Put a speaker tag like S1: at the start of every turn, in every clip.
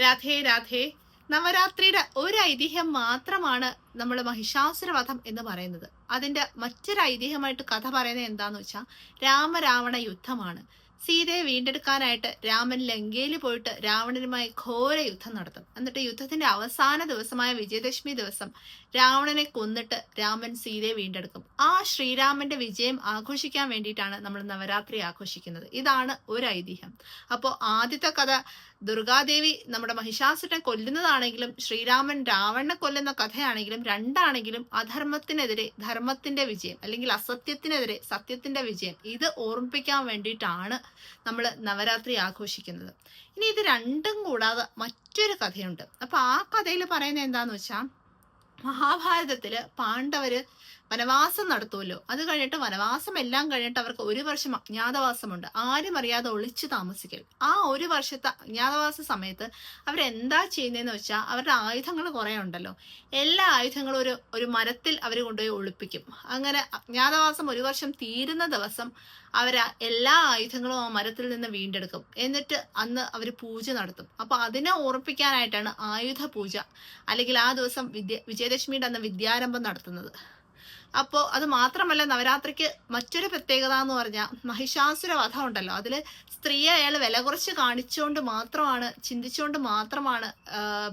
S1: രാധേ രാധേ. നവരാത്രിയുടെ ഒരു ഐതിഹ്യം മാത്രമാണ് നമ്മൾ മഹിഷാസുരവധം എന്ന് പറയുന്നത്. അതിന്റെ മറ്റൊരു ഐതിഹ്യമായിട്ട് കഥ പറയുന്നത് എന്താന്ന് വെച്ചാൽ രാമരാവണ യുദ്ധമാണ്. സീതയെ വീണ്ടെടുക്കാനായിട്ട് രാമൻ ലങ്കയിൽ പോയിട്ട് രാവണനുമായി ഘോര യുദ്ധം നടത്തും. എന്നിട്ട് യുദ്ധത്തിന്റെ അവസാന ദിവസമായ വിജയദശമി ദിവസം രാവണനെ കൊന്നിട്ട് രാമൻ സീതയെ വീണ്ടെടുക്കും. ആ ശ്രീരാമന്റെ വിജയം ആഘോഷിക്കാൻ വേണ്ടിയിട്ടാണ് നമ്മൾ നവരാത്രി ആഘോഷിക്കുന്നത്. ഇതാണ് ഒരു ഐതിഹ്യം. അപ്പോൾ ആദ്യത്തെ കഥ ദുർഗാദേവി നമ്മുടെ മഹിഷാസുരനെ കൊല്ലുന്നതാണെങ്കിലും ശ്രീരാമൻ രാവണനെ കൊല്ലുന്ന കഥയാണെങ്കിലും രണ്ടാണെങ്കിലും അധർമ്മത്തിനെതിരെ ധർമ്മത്തിന്റെ വിജയം അല്ലെങ്കിൽ അസത്യത്തിനെതിരെ സത്യത്തിന്റെ വിജയം ഇത് ഓർമ്മിപ്പിക്കാൻ വേണ്ടിയിട്ടാണ് നമ്മൾ നവരാത്രി ആഘോഷിക്കുന്നത്. ഇനി ഇത് രണ്ടും കൂടാതെ മറ്റൊരു കഥയുണ്ട്. അപ്പൊ ആ കഥയിൽ പറയുന്നത് എന്താന്ന് വെച്ചാൽ മഹാഭാരതത്തിൽ പാണ്ഡവര് വനവാസം നടത്തുമല്ലോ അത് കഴിഞ്ഞിട്ട് വനവാസം എല്ലാം കഴിഞ്ഞിട്ട് അവർക്ക് ഒരു വർഷം അജ്ഞാതവാസമുണ്ട്. ആരും അറിയാതെ ഒളിച്ചു താമസിക്കൽ. ആ ഒരു വർഷത്തെ അജ്ഞാതവാസ സമയത്ത് അവരെന്താ ചെയ്യുന്നതെന്ന് വെച്ചാൽ അവരുടെ ആയുധങ്ങൾ കുറെ ഉണ്ടല്ലോ. എല്ലാ ആയുധങ്ങളും ഒരു ഒരു മരത്തിൽ അവർ കൊണ്ടുപോയി ഒളിപ്പിക്കും. അങ്ങനെ അജ്ഞാതവാസം ഒരു വർഷം തീരുന്ന ദിവസം അവർ എല്ലാ ആയുധങ്ങളും ആ മരത്തിൽ നിന്ന് വീണ്ടെടുക്കും. എന്നിട്ട് അന്ന് അവർ പൂജ നടത്തും. അപ്പൊ അതിനെ ഓർപ്പിക്കാനായിട്ടാണ് ആയുധ പൂജ. അല്ലെങ്കിൽ ആ ദിവസം വിദ്യ വിജയദശമിയുടെ അന്ന് വിദ്യാരംഭം നടത്തുന്നത്. അപ്പോൾ അത് മാത്രമല്ല നവരാത്രിക്ക് മറ്റൊരു പ്രത്യേകത എന്ന് പറഞ്ഞാൽ മഹിഷാസുര വധം ഉണ്ടല്ലോ. അതിൽ സ്ത്രീയെ അയാൾ വില കുറച്ച് കാണിച്ചുകൊണ്ട് മാത്രമാണ് ചിന്തിച്ചുകൊണ്ട് മാത്രമാണ്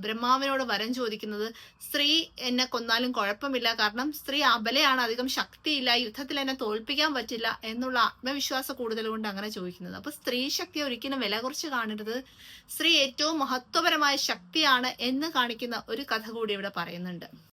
S1: ബ്രഹ്മാവിനോട് വരം ചോദിക്കുന്നത്. സ്ത്രീ എന്നെ കൊന്നാലും കുഴപ്പമില്ല. കാരണം സ്ത്രീ അബലയാണ് അധികം ശക്തിയില്ല യുദ്ധത്തിൽ എന്നെ തോൽപ്പിക്കാൻ പറ്റില്ല എന്നുള്ള ആത്മവിശ്വാസ കൂടുതൽ കൊണ്ട് അങ്ങനെ ചോദിക്കുന്നത്. അപ്പോൾ സ്ത്രീ ശക്തി ഒരിക്കലും വില കുറച്ച് കാണരുത്. സ്ത്രീ ഏറ്റവും മഹത്വപരമായ ശക്തിയാണ് എന്ന് കാണിക്കുന്ന ഒരു കഥ കൂടി ഇവിടെ പറയുന്നുണ്ട്.